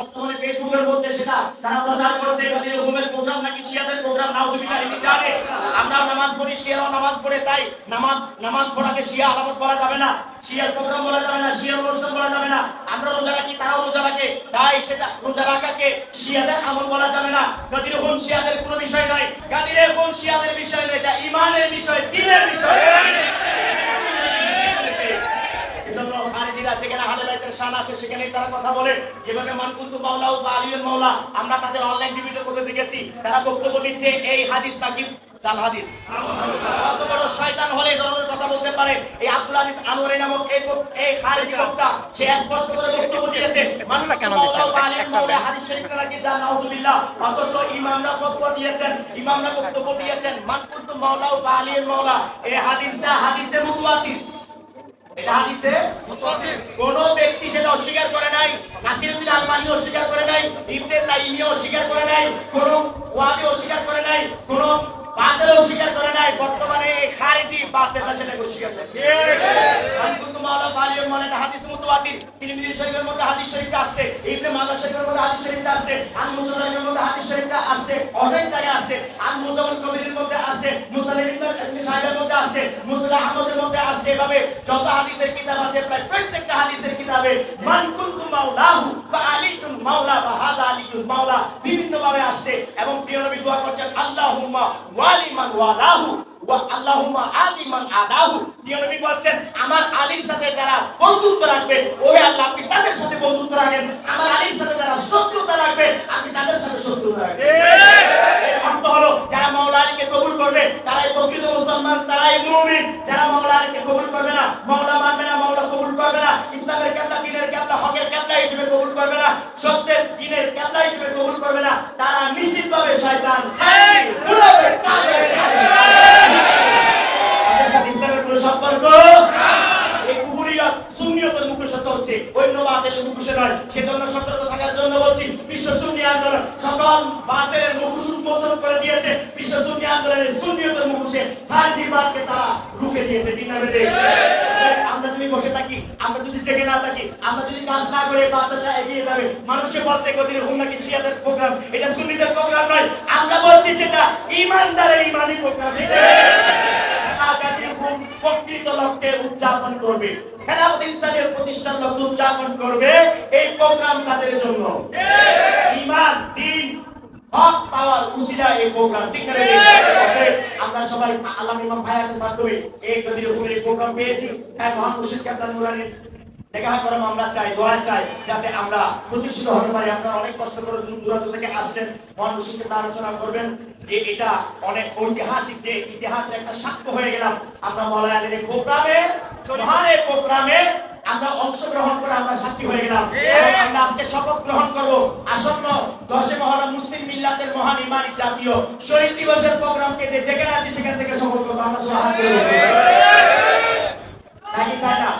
বর্তমানে ফেসবুকের মধ্যে সেটা তারা প্রচার করছে কাদের রকমের প্রোগ্রাম নাকি শিয়াদের প্রোগ্রাম, নাউজুবিল্লাহ ইনি জানে। আমরা নামাজ পড়ি, শিয়ারাও নামাজ পড়ে, তাই নামাজ নামাজ পড়াকে শিয়া আলামত করা যাবে না। শিয়ার প্রোগ্রাম বলা যাবে না, শিয়ার অনুষ্ঠান বলা যাবে না। আমরা রোজা রাখি, তারাও রোজা রাখে। তাই সেটা রোজা রাখাকে শিয়াদের আমল বলা যাবে না। কাদের হুম শিয়াদের কোনো বিষয় নয় কাদের হুম শিয়াদের বিষয় নয় এটা ইমানের বিষয়, দিনের বিষয় এজন্য খারিজিরা যেখানে শান আছে সেখানেই তারা কথা বলে। যেভাবে মানকুন্তু মাওলা ও আলিউল মাওলা আমরা তাদের অনলাইন টিভিতে করে দেখেছি। তারা বক্তব্য দিচ্ছে এই হাদিস নাকি জাল হাদিস? কত বড় শয়তান হলে ধরনের কথা বলতে পারে? এই আব্দুল আজিজ আনোয়ারি নামক এই এই খারিজি বক্তা সে স্পষ্ট করে বক্তব্য দিয়েছে কেন হাদিস শরীফটা নাকি জাল নাউজুবিল্লাহ। অথচ ইমামরা ফতোয়া দিয়েছেন ইমামরা বক্তব্য দিয়েছেন মানকুন্তু মাওলা ও আলিউল মাওলা এই হাদিসটা হাদিসে মুতাওয়াতির হাদিসে মধ্যে হাদিস শরীফটা আসছে, ইবনে মাজাহ শরীফের মধ্যে হাদিস শরীফটা আসছে, আল মুসলিমের মধ্যে হাদিস শরীফটা আসছে, অনেক জায়গায় আসছে, আল মুজাম্মিল কবিরের মধ্যে আসছে মুসলিম ইবনে সাহেবের মধ্যে আসছে মুসলা আহমদের মধ্যে আসছে এভাবে। যত হাদিসের কিতাব আছে প্রায় প্রত্যেকটা হাদিসের কিতাবে মান কুনতু মাওলাহু ফা আলিতুল মাওলা বা হাযা আলিতুল মাওলা বিভিন্ন ভাবে আসছে। এবং প্রিয় নবী দোয়া করছেন আল্লাহুম্মা ওয়ালি মান ওয়ালাহু ওয়া আল্লাহুম্মা আদি মান আদাহু প্রিয় নবী বলছেন আমার আলীর সাথে যারা বন্ধুত্ব রাখবে ওহে আল্লাহ আপনি তাদের সাথে বন্ধুত্ব রাখেন। আমার আলীর সাথে যারা শত্রুতা রাখবে আপনি তাদের সাথে শত্রুতা রাখবেন এর অর্থ হলো যারা মাওলা আলীকে কবুল করবে তারাই প্রকৃত মুসলমান তারাই মুমিন, যারা মাওলা আলীকে কবুল না, মাওলা মানবে না, মাওলা কবুল করবে না, ইসলামের কেবলা, দিনের কেবলা, হকের কেবলা হিসেবে কবুল করবে না, সত্যের দিনের কেবলা হিসেবে কবুল করবে না, তারা নিশ্চিতভাবে শয়তান খাইর, মুনাফিক, কাফের, কাফের। তাদের সাথে ইসলামের কোনো সম্পর্ক এই কুহুরিরা সুন্নিয়তের মুখে সত্য হচ্ছে অন্য বাতিলের মুখে নয় সেজন্য সতর্ক থাকার জন্য বলছি, বিশ্ব সুন্নি আন্দোলন সকল বাতিলের মুখোশ উন্মোচন করে দিয়েছে। বিশ্ব সুন্নি আন্দোলনের সুন্নিয়তের মুখোশে খারিজি বাদকে তারা রুখে দিয়েছে না আমরা যদি বসে থাকি, আমরা যদি জেগে না থাকি, আমরা যদি কাজ না করে বাতিলরা এগিয়ে যাবে, মানুষে বলছে কদিন হুম নাকি শিয়াদের প্রোগ্রাম। এটা সুন্নিদের প্রোগ্রাম নয়। আমরা বলছি সেটা ইমানদারের ইমানি প্রোগ্রাম। আগামী প্রকৃত লক্ষ্যে উদযাপন করবে। খেলাফত ইনসানের প্রতিষ্ঠান এই প্রোগ্রাম তাদের জন্য। আমরা সবাই আল্লাহ ইমাম মাধ্যমে এই প্রোগ্রাম পেয়েছি। তাই মহান মুর্শিদ দেখা করাম আমরা চাই দোয়া চাই যাতে আমরা প্রতিষ্ঠিত হতে পারি। আপনারা অনেক কষ্ট করে দূর দূরান্ত থেকে আসছেন মহানুষিকে আলোচনা করবেন যে এটা অনেক ঐতিহাসিক যে ইতিহাসের একটা সাক্ষ্য হয়ে গেলাম। আমরা মলায়ালের প্রোগ্রামে মহান প্রোগ্রামে আমরা অংশগ্রহণ করে আমরা সাক্ষী হয়ে গেলাম। আমরা আজকে শপথ গ্রহণ করব। আসন্ন দশে মহরম মুসলিম মিল্লাতের মহান ইমানি জাতীয় শহীদ দিবসের প্রোগ্রামকে যে যেখানে আছে সেখান থেকে শপথ করব। আমরা হাত তুলে বলব। চাই কি চাই না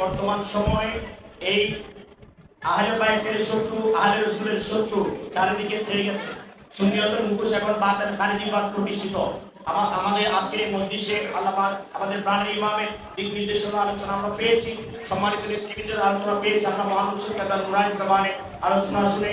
বর্তমান সময়ে এই আহলে বাইকের শত্রু, আহলে রসুলের শত্রু চারিদিকে ছেড়ে গেছে। সুন্নিয়তের মুখোশ এখন বাতের খারিজিবাদ প্রতিষ্ঠিত। আমার আমাদের আজকের এই মজলিসে আল্লাহ আমাদের প্রাণের ইমামের দিক নির্দেশনা আলোচনা আমরা পেয়েছি। সম্মানিত নেতৃবৃন্দের আলোচনা পেয়েছি। আমরা মহানুষ্ঠ কেদার নুরাইন জবানে আলোচনা শুনে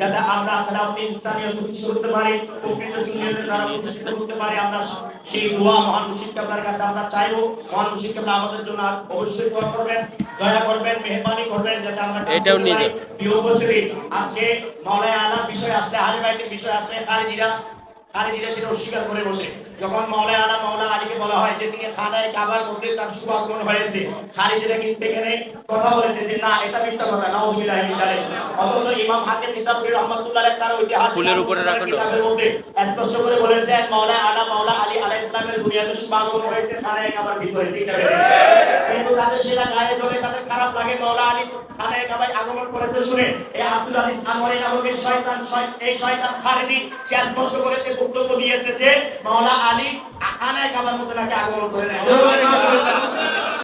যাতে আমরা খেলাফত ইনসানিয়ত করতে পারি প্রকৃত সুন্নিয়তে দ্বারা প্রতিষ্ঠিত করতে পারি আমরা সেই দোয়া মহান কাবলার কাছে আমরা চাইব মহান মুশিদ আমাদের জন্য অবশ্যই দোয়া করবেন দয়া করবেন মেহরবানি করবেন যাতে আমরা এটাও নিয়ে পারি। প্রিয় উপস্থিতি আজকে মাওলানা আলা বিষয় আসছে আহলে বাইতের বিষয় আসছে খারিজিরা খালিদিরা সেটা অস্বীকার করে বসে যখন আলা মৌলা আলীকে বলা হয় যে তিনি খানায় কাবার মধ্যে তার সুবাগমন হয়েছে কিন্তু এখানে কথা বলেছে যে না এটা মিথ্যা কথা না অসুবিধা অথচ ইমাম হাকিম নিসাবুর রহমাতুল্লাহ তার ঐতিহাসিক ফুলের উপরে রাখুন। স্পষ্ট করে বলেছেন মাওলানা আলা মৌলা আলী ইসলামের বুনিয়াদে শুভাগমন হয়েছে খানায় আমার ভিতরে ঠিক কিন্তু তাদের সেটা গায়ে ধরে তাদের খারাপ লাগে মৌলা আলী খানায় কাবায় আগমন করেছে শুনে। এই আব্দুল আজিজ আনোয়ারি নামক এই শয়তান এই শয়তান খারেদি সে স্পষ্ট করে যে বক্তব্য দিয়েছে যে মৌলা আলী খানায় কাবার মধ্যে নাকি আগমন করে নেয়।